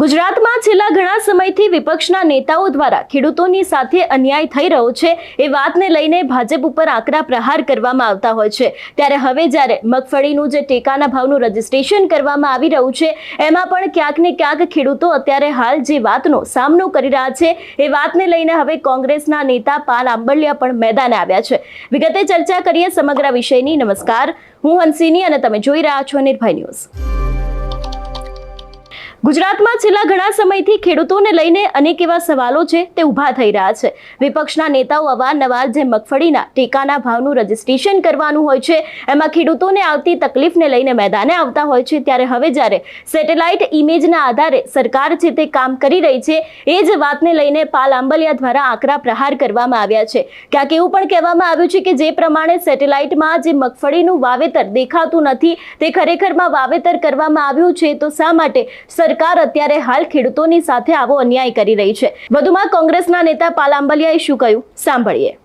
ગુજરાતમાં છેલ્લા ઘણા સમયથી વિપક્ષના નેતાઓ દ્વારા ખેડૂતોની સાથે અન્યાય થઈ રહ્યો છે એ વાતને લઈને ભાજપ ઉપર આકરા પ્રહાર કરવામાં આવતા હોય છે. ત્યારે હવે જ્યારે મગફળીનું જે ટેકાના ભાવનું રજીસ્ટ્રેશન કરવામાં આવી રહ્યું છે, એમાં પણ ક્યાંક ને ક્યાંક ખેડૂતો અત્યારે હાલ જે વાતનો સામનો કરી રહ્યા છે, એ વાતને લઈને હવે કોંગ્રેસના નેતા પાલ આંબલિયા પણ મેદાને આવ્યા છે. વિગતે ચર્ચા કરીએ સમગ્ર વિષયની. નમસ્કાર. હું હંસિની અને તમે જોઈ રહ્યા છો નિર્ભય ન્યૂઝ. ગુજરાતમાં છેલ્લા ઘણા સમયથી ખેડૂતોને લઈને અનેક એવા સવાલો છે, તે ઊભા થઈ રહ્યા છે. વિપક્ષના નેતાઓ અવારનવાર જે મગફળીના ટેકાના ભાવનું રજીસ્ટ્રેશન કરવાનું હોય છે, એમાં ખેડૂતોને આવતી તકલીફને લઈને મેદાને આવતા હોય છે, ત્યારે હવે જ્યારે સેટેલાઇટ ઇમેજના આધારે સરકાર છે, તે કામ કરી રહી છે, એ જ વાતને લઈને પાલ આંબલિયા દ્વારા આકરા પ્રહાર કરવામાં આવ્યા છે. ક્યાંક એવું પણ કહેવામાં આવ્યું છે કે જે પ્રમાણે સેટેલાઇટમાં જે મગફળીનું વાવેતર દેખાતું નથી, તે ખરેખરમાં વાવેતર કરવામાં આવ્યું છે, તો શા માટે સરકાર અત્યારે હાલ ખેડૂતોની સાથે આવો અન્યાય કરી રહી છે. વધુમાં કોંગ્રેસના નેતા પાલ આંબલિયાએ શું કહ્યું? સાંભળીએ.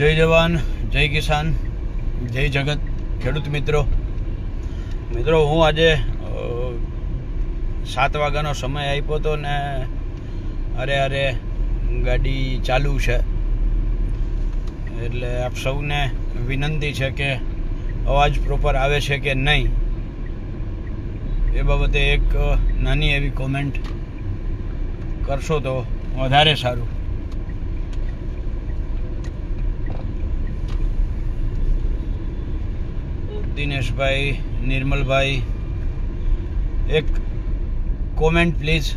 જય જવાન, જય કિસાન, જય જગત, ખેડૂત મિત્રો. મિત્રો, હું આજે સાત વાગ્યાનો સમય આપ્યો હતો ને અરે અરે, ગાડી ચાલુ છે. એટલે આપ સૌને વિનંતી છે કે અવાજ પ્રોપર આવે છે કે નહીં? એ બાબતે એક નાની એવી કોમેન્ટ કરશો તો વધારે સારું. દિનેશભાઈ, નિર્મલભાઈ, એક કોમેન્ટ પ્લીઝ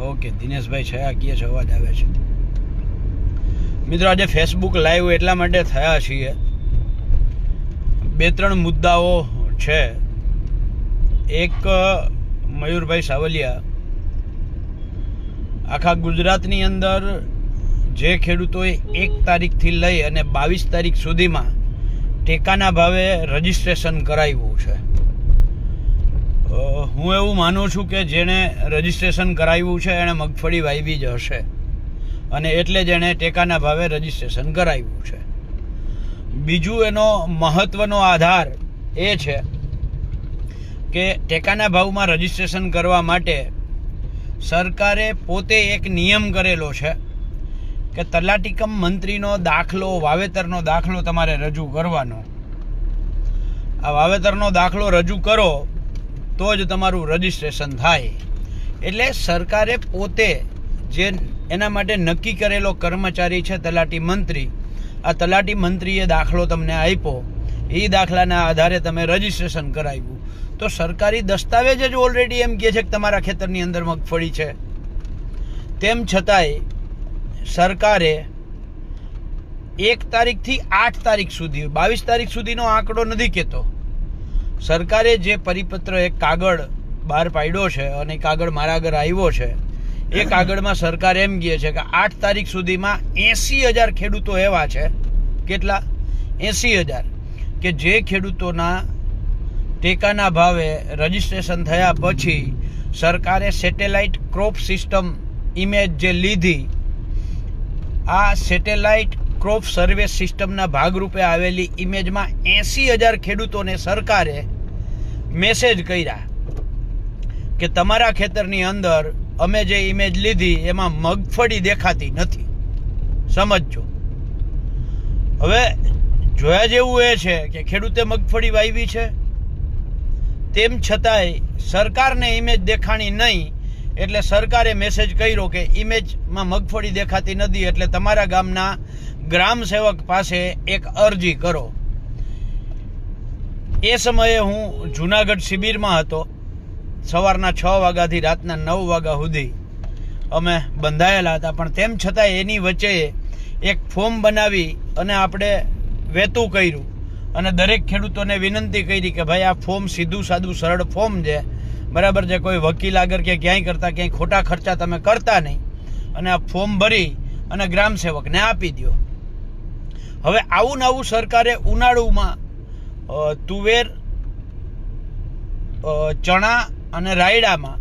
ઓકે દિનેશભાઈ છે આ કીએ છે? અવાજ આવે છે. મિત્રો, આજે ફેસબુક લાઈવ એટલા માટે થયા છીએ. બે ત્રણ મુદ્દાઓ છે. એક, મયુરભાઈ સાવલિયા. આખા ગુજરાતની અંદર જે ખેડૂતોએ એક તારીખથી લઈ અને બાવીસ તારીખ સુધીમાં ટેકાના ભાવે રજિસ્ટ્રેશન કરાવ્યું છે. હું એવું માનું છું કે જેણે રજિસ્ટ્રેશન કરાવ્યું છે, એણે મગફળી વાવી જ હશે. અને એટલે જ એણે ટેકાના ભાવે રજિસ્ટ્રેશન કરાવ્યું છે. બીજું એનો મહત્વનો આધાર એ છે કે ટેકાના ભાવમાં રજિસ્ટ્રેશન કરવા માટે સરકારે પોતે એક નિયમ કરેલો છે. કે તલાટીકમ મંત્રીનો દાખલો, વાવેતરનો દાખલો તમારે રજૂ કરવાનો. આ વાવેતરનો દાખલો રજૂ કરો, તો જ તમારું રજિસ્ટ્રેશન થાય. એટલે સરકારે પોતે જે એના માટે નક્કી કરેલો કર્મચારી છે તલાટી મંત્રી, આ તલાટી મંત્રીએ દાખલો તમને આપ્યો. એ દાખલાના આધારે તમે રજીસ્ટ્રેશન કરાવ્યું. તો સરકારી દસ્તાવેજ જ ઓલરેડી એમ કહે છે કે તમારા ખેતરની અંદર મગફળી છે. તેમ છતાંય સરકારે એક તારીખથી આઠ તારીખ સુધી બાવીસ તારીખ સુધીનો આંકડો નથી કહેતો. સરકારે જે પરિપત્ર એક કાગળ બહાર પાડ્યો છે અને કાગળ મારા આગળ આવ્યો છે એ કાગળમાં સરકાર એમ કહે છે કે આઠ તારીખ સુધીમાં એંસી હજાર ખેડૂતો એવા છે. કેટલા? એંસી હજાર. કે જે ખેડૂતોના ટેકાના ભાવે રજિસ્ટ્રેશન થયા પછી સરકારે સેટેલાઇટ ક્રોપ સિસ્ટમ ઇમેજ જે લીધી આ સેટેલાઇટ ક્રોપ સર્વે સિસ્ટમના ભાગરૂપે આવેલી ઇમેજમાં એંસી હજાર ખેડૂતોને સરકારે મેસેજ કર્યા કે તમારા ખેતરની અંદર અમે જે ઇમેજ લીધી એમાં મગફળી દેખાતી નથી. સમજજો. હવે જોયા જેવું એ છે કે ખેડૂતે મગફળી વાવી છે. તેમ છતાંય સરકારને ઇમેજ દેખાણી નહીં એટલે સરકારે મેસેજ કર્યો કે ઇમેજમાં મગફળી દેખાતી નથી, એટલે તમારા ગામના ગ્રામ સેવક પાસે એક અરજી કરો. એ સમયે હું જુનાગઢ શિબિરમાં હતો. સવારના છ વાગ્યાથી રાતના નવ વાગ્યા સુધી અમે બંધાયેલા હતા. પણ તેમ છતાં એની વચ્ચે એક ફોર્મ બનાવી અને આપણે વેતું કર્યું. અને દરેક ખેડૂતોને વિનંતી કરી કે ભાઈ આ ફોર્મ સીધું સાદું સરળ ફોર્મ છે. બરાબર છે? કોઈ વકીલ આગળ કે ક્યાંય કરતા ક્યાંય ખોટા ખર્ચા તમે કરતા નહીં. અને આ ફોર્મ ભરી અને ગ્રામ સેવકને આપી દો હવે આવું ને આવું સરકારે ઉનાળુમાં તુવેર ચણા અને રાયડામાં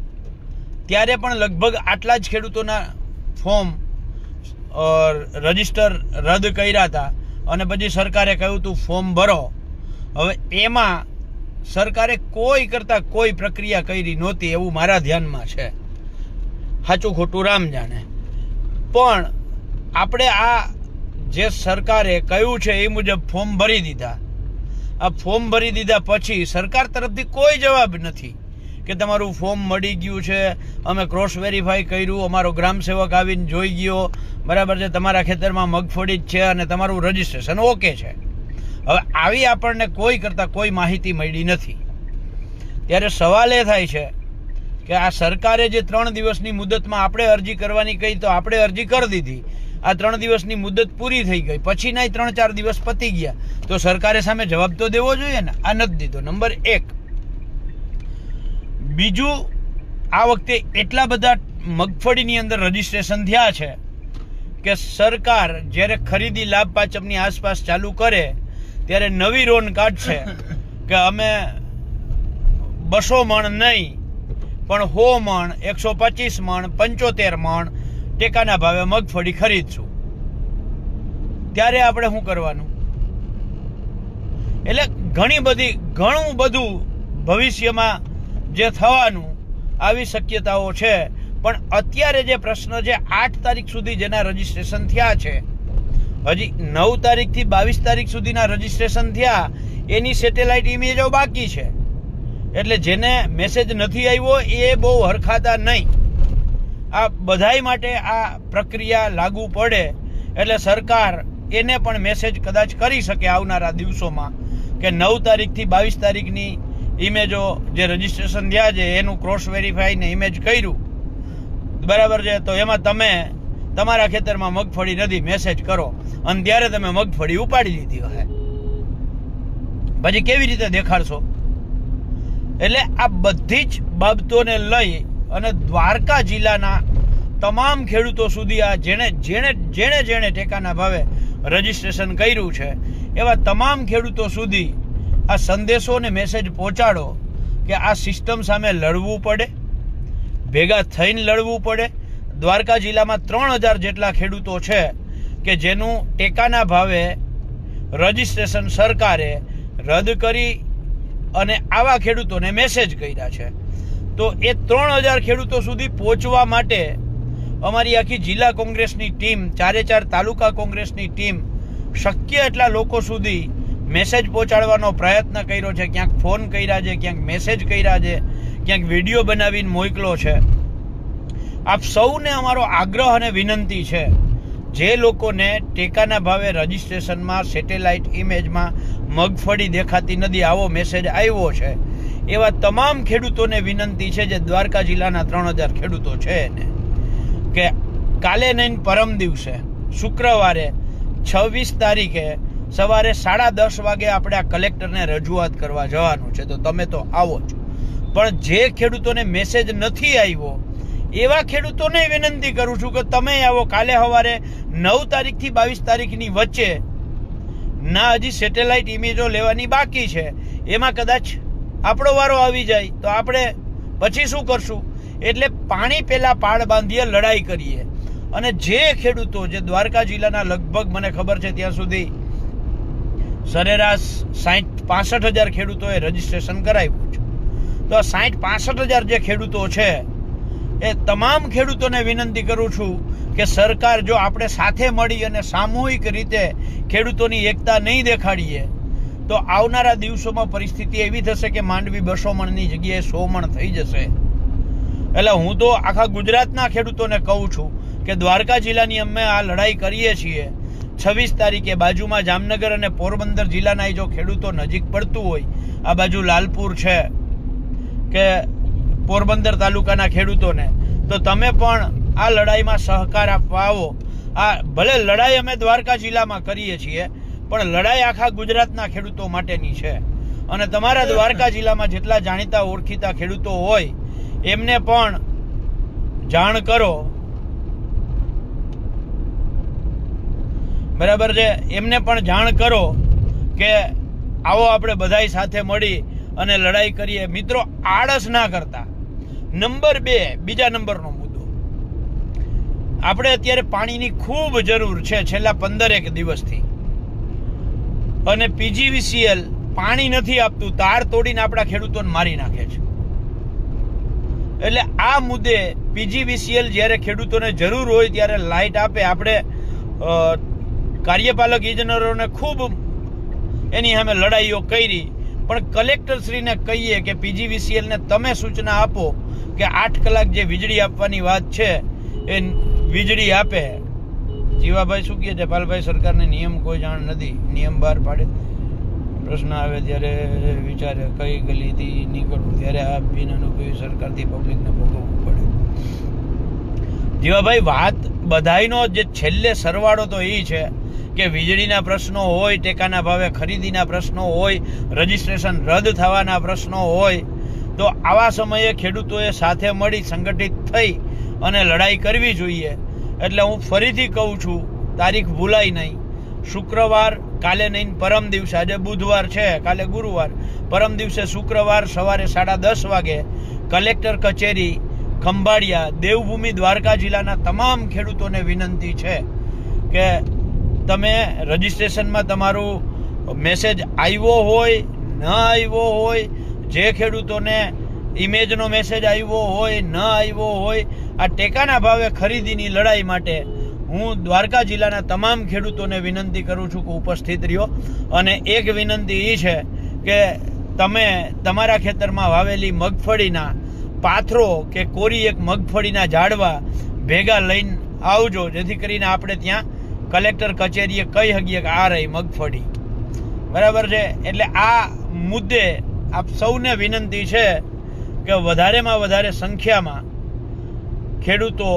ત્યારે પણ લગભગ આટલા જ ખેડૂતોના ફોર્મ રજિસ્ટર રદ કર્યા હતા. અને પછી સરકારે કહ્યું હતું ફોર્મ ભરો. હવે એમાં સરકારે કોઈ કરતા કોઈ પ્રક્રિયા કરી નહોતી એવું મારા ધ્યાનમાં છે. સાચું ખોટું રામ જાણે. પણ આપણે આ જે સરકારે કહ્યું છે એ મુજબ ફોર્મ ભરી દીધા. આ ફોર્મ ભરી દીધા પછી સરકાર તરફથી કોઈ જવાબ નથી કે તમારું ફોર્મ મળી ગયું છે, અમે ક્રોસ વેરીફાઈ કર્યું, અમારો ગ્રામ સેવક આવીને જોઈ ગયો. બરાબર છે, તમારા ખેતરમાં મગફળી જ છે અને તમારું રજીસ્ટ્રેશન ઓકે છે. હવે આવી આપણને કોઈ કરતાં કોઈ માહિતી મળી નથી. ત્યારે સવાલ એ થાય છે કે આ સરકારે જે ત્રણ દિવસની મુદતમાં આપણે અરજી કરવાની કહી તો આપણે અરજી કરી દીધી. આ ત્રણ દિવસની મુદત પૂરી થઈ ગઈ. પછીના ત્રણ ચાર દિવસ પતી ગયા. તો સરકારે સામે જવાબ તો દેવો જોઈએ ને? આ નથી દીધો. નંબર એક. બીજું, આ વખતે એટલા બધા મગફળીની અંદર રજીસ્ટ્રેશન થયા છે કે સરકાર જ્યારે ખરીદી લાભ પાચમની આસપાસ ચાલુ કરે ત્યારે નવી રોન કાઢશે કે અમે બસો મણ નહીં, પણ સો મણ, એકસો પચીસ મણ, પંચોતેર મણ ટેકાના ભાવે મગફળી ખરીદશું. ત્યારે આપણે શું કરવાનું? એટલે ઘણી બધી, ઘણું બધું ભવિષ્યમાં જે થવાનું, આવી શક્યતાઓ છે. પણ અત્યારે જે પ્રશ્ન છે, આઠ તારીખ સુધી જેના રજીસ્ટ્રેશન થયા છે હજી નવ તારીખથી બાવીસ તારીખ સુધીના રજીસ્ટ્રેશન થયા, એની સેટેલાઇટ ઇમેજો બાકી છે. એટલે જેને મેસેજ નથી આવ્યો, એ બહુ હરખાતા નહીં. આ બધાય માટે આ પ્રક્રિયા લાગુ પડે, એટલે સરકાર એને પણ મેસેજ કદાચ કરી શકે આવનારા દિવસોમાં કે નવ તારીખથી બાવીસ તારીખની ઇમેજો જે રજીસ્ટ્રેશન થયા છે, એનું ક્રોસ વેરીફાઈને ઇમેજ કર્યું. બરાબર છે? તો એમાં તમે તમારા ખેતરમાં મગફળી નથી, મેસેજ કરો. અને તમે મગફળી ઉપાડી લીધી હોય પછી કેવી રીતે દેખાડશો? એટલે આ બધી જ બાબતોને લઈ અને દ્વારકા જિલ્લાના તમામ ખેડૂતો સુધી આ જેણે જેણે જેણે જેણે ટેકાના ભાવે રજીસ્ટ્રેશન કર્યું છે, એવા તમામ ખેડૂતો સુધી આ સંદેશો અને મેસેજ પહોંચાડો કે આ સિસ્ટમ સામે લડવું પડે, ભેગા થઈને લડવું પડે. દ્વારકા જિલ્લામાં ત્રણ હજાર જેટલા ખેડૂતો છે કે જેનું ટેકાના ભાવે રજિસ્ટ્રેશન સરકારે રદ કરી અને આવા ખેડૂતોને મેસેજ કર્યા છે. તો એ ત્રણ હજાર ખેડૂતો સુધી પહોંચવા માટે અમારી આખી જિલ્લા કોંગ્રેસની ટીમ, ચારે ચાર તાલુકા કોંગ્રેસની ટીમ શક્ય એટલા લોકો સુધી મેસેજ પહોંચાડવાનો પ્રયત્ન કર્યો છે. ક્યાંક ફોન કર્યા છે, ક્યાંક મેસેજ કર્યા છે, ક્યાંક વીડિયો બનાવીને મોકલો છે. આપ સૌને અમારો આગ્રહ અને વિનંતી છે જે લોકોને ટેકાના ભાવે રજિસ્ટ્રેશનમાં, સેટેલાઇટ ઇમેજમાં મગફળી દેખાતી નથી, આવો મેસેજ આવ્યો છે. એવા તમામ ખેડૂતોને વિનંતી છે જે દ્વારકા જિલ્લાના ત્રણ હજાર ખેડૂતો છે એને, કે કાલે નહીં, પરમ દિવસે, શુક્રવારે, છવ્વીસ તારીખે સવારે સાડા દસ વાગે આપણે આ કલેક્ટરને રજૂઆત કરવા જવાનું છે. તો તમે તો આવો જ. પણ જે ખેડૂતોને મેસેજ નથી આવ્યો એવા ખેડૂતોને વિનંતી કરું છું કે તમે આવો કાલે સવારે નવ તારીખથી બાવીસ તારીખની વચ્ચે ના, હજી સેટેલાઇટ ઇમેજો લેવાની બાકી છે. એમાં કદાચ આપણો વારો આવી જાય તો આપણે પછી શું કરશું? એટલે પાણી પહેલાં પાળ બાંધીએ, લડાઈ કરીએ. અને જે ખેડૂતો, જે દ્વારકા જિલ્લાના લગભગ મને ખબર છે ત્યાં સુધી સરેરાશ સાઠ પાસઠ હજાર ખેડૂતોએ રજીસ્ટ્રેશન કરાવ્યું છે. તો આ સાઠ પાસઠ હજાર જે ખેડૂતો છે એ તમામ ખેડૂતોને વિનંતી કરું છું કે સરકાર જો આપણે સાથે મળી અને સામૂહિક રીતે ખેડૂતોની એકતા નહીં દેખાડીએ, તો આવનારા દિવસોમાં પરિસ્થિતિ એવી થશે કે માંડવી બસો મણની જગ્યાએ સો મણ થઈ જશે. એટલે હું તો આખા ગુજરાતના ખેડૂતોને કહું છું કે દ્વારકા જિલ્લાની અમે આ લડાઈ કરીએ છીએ. છવ્વીસ તારીખે બાજુમાં જામનગર અને પોરબંદર જિલ્લાના જો ખેડૂતો નજીક પડતું હોય, આ બાજુ લાલપુર છે, કે પોરબંદર તાલુકાના ખેડૂતોને. તો તમે પણ આ લડાઈમાં સહકાર આપવા આવો. આ ભલે લડાઈ અમે દ્વારકા જિલ્લામાં કરીએ છીએ, પણ લડાઈ આખા ગુજરાતના ખેડૂતો માટેની છે. અને તમારા દ્વારકા જિલ્લામાં જેટલા જાણીતા, ઓળખીતા ખેડૂતો હોય, એમને પણ જાણ કરો. બરાબર છે? એમને પણ જાણ કરો કે આવો આપણે બધાય સાથે મળી અને લડાઈ કરીએ. મિત્રો, આળસ ના કરતા. નંબર બે, બીજા નંબરનો મુદ્દો. આપણે અત્યારે પાણીની ખૂબ જરૂર છે છેલ્લા પંદરેક દિવસથી. અને પીજીવીસીએલ પાણી નથી આપતું, તાર તોડીને આપણા ખેડૂતોને મારી નાખે છે. એટલે આ મુદ્દે પીજીવીસીએલ જ્યારે ખેડૂતોને જરૂર હોય ત્યારે લાઇટ આપે. આપણે કાર્યપાલક ઇજનરોને ખૂબ એની સામે લડાઈઓ કરી પણ કલેક્ટરશ્રીને કહીએ કે પીજીવીસીએલને તમે સૂચના આપો કે આઠ કલાક જે વીજળી આપવાની વાત છે, એ વીજળી આપે. જીવાભાઈ શું કહે છે? પાલભાઈ સરકારને નિયમ કોઈ જાણ નથી. નિયમ બહાર પાડે. પ્રશ્ન આવે ત્યારે વિચારે કઈ ગલીથી નીકળવું? ત્યારે આ બિન અનુભવી સરકારથી પબ્લિકને ભોગવવું પડે. જીવાભાઈ, વાત બધાઈનો જે છેલ્લે સરવાળો તો એ છે કે વીજળીના પ્રશ્નો હોય, ટેકાના ભાવે ખરીદીના પ્રશ્નો હોય, રજિસ્ટ્રેશન રદ થવાના પ્રશ્નો હોય, તો આવા સમયે ખેડૂતોએ સાથે મળી સંગઠિત થઈ અને લડાઈ કરવી જોઈએ. એટલે હું ફરીથી કહું છું, તારીખ ભૂલાય નહીં. શુક્રવાર કાલે નહીં, પરમ દિવસે, આજે બુધવાર છે, કાલે ગુરુવાર. પરમ દિવસે શુક્રવાર સવારે સાડા દસ વાગે કલેક્ટર કચેરી, ખંભાળિયા, દેવભૂમિ દ્વારકા જિલ્લાના તમામ ખેડૂતોને વિનંતી છે કે તમે રજિસ્ટ્રેશનમાં તમારું મેસેજ આવ્યો હોય, ન આવ્યો હોય, જે ખેડૂતોને ઇમેજનો મેસેજ આવ્યો હોય, ન આવ્યો હોય, આ ટેકાના ભાવે ખરીદીની લડાઈ માટે હું દ્વારકા જિલ્લાના તમામ ખેડૂતોને વિનંતી કરું છું કે ઉપસ્થિત રહ્યો. અને એક વિનંતી એ છે કે તમે તમારા ખેતરમાં વાવેલી મગફળીના પાથરો કે કોરી એક મગફળીના ઝાડવા ભેગા લઈને આવજો. જેથી કરીને આપણે ત્યાં કલેક્ટર કચેરીએ કહી શકીએ કે આ રહી મગફળી. બરાબર છે? એટલે આ મુદ્દે આપ સૌને વિનંતી છે કે વધારેમાં વધારે સંખ્યામાં ખેડૂતો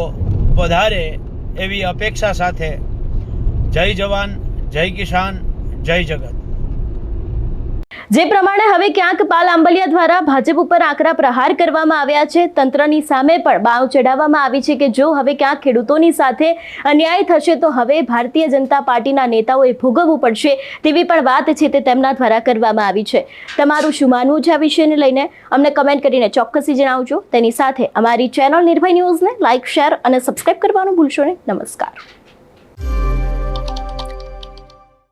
વધારે એવી અપેક્ષા સાથે જય જવાન, જય કિસાન, જય જગત. જે પ્રમાણે હવે ક્યાંક પાલ આંબલિયા દ્વારા ભાજપ ઉપર આકરા પ્રહાર કરવામાં આવ્યા છે. તંત્રની સામે પણ બાવ ચડાવવામાં આવી છે કે જો હવે ક્યાંક ખેડૂતોની સાથે અન્યાય થશે તો હવે ભારતીય જનતા પાર્ટીના નેતાઓએ ભોગવવું પડશે તેવી પણ વાત છે તે તેમના દ્વારા કરવામાં આવી છે. તમારું શું માનવું છે આ વિષયને લઈને? અમને કમેન્ટ કરીને ચોક્કસી જણાવજો. તેની સાથે અમારી ચેનલ નિર્ભય ન્યૂઝને લાઇક શેર અને સબસ્ક્રાઇબ કરવાનું ભૂલશો નહીં. નમસ્કાર.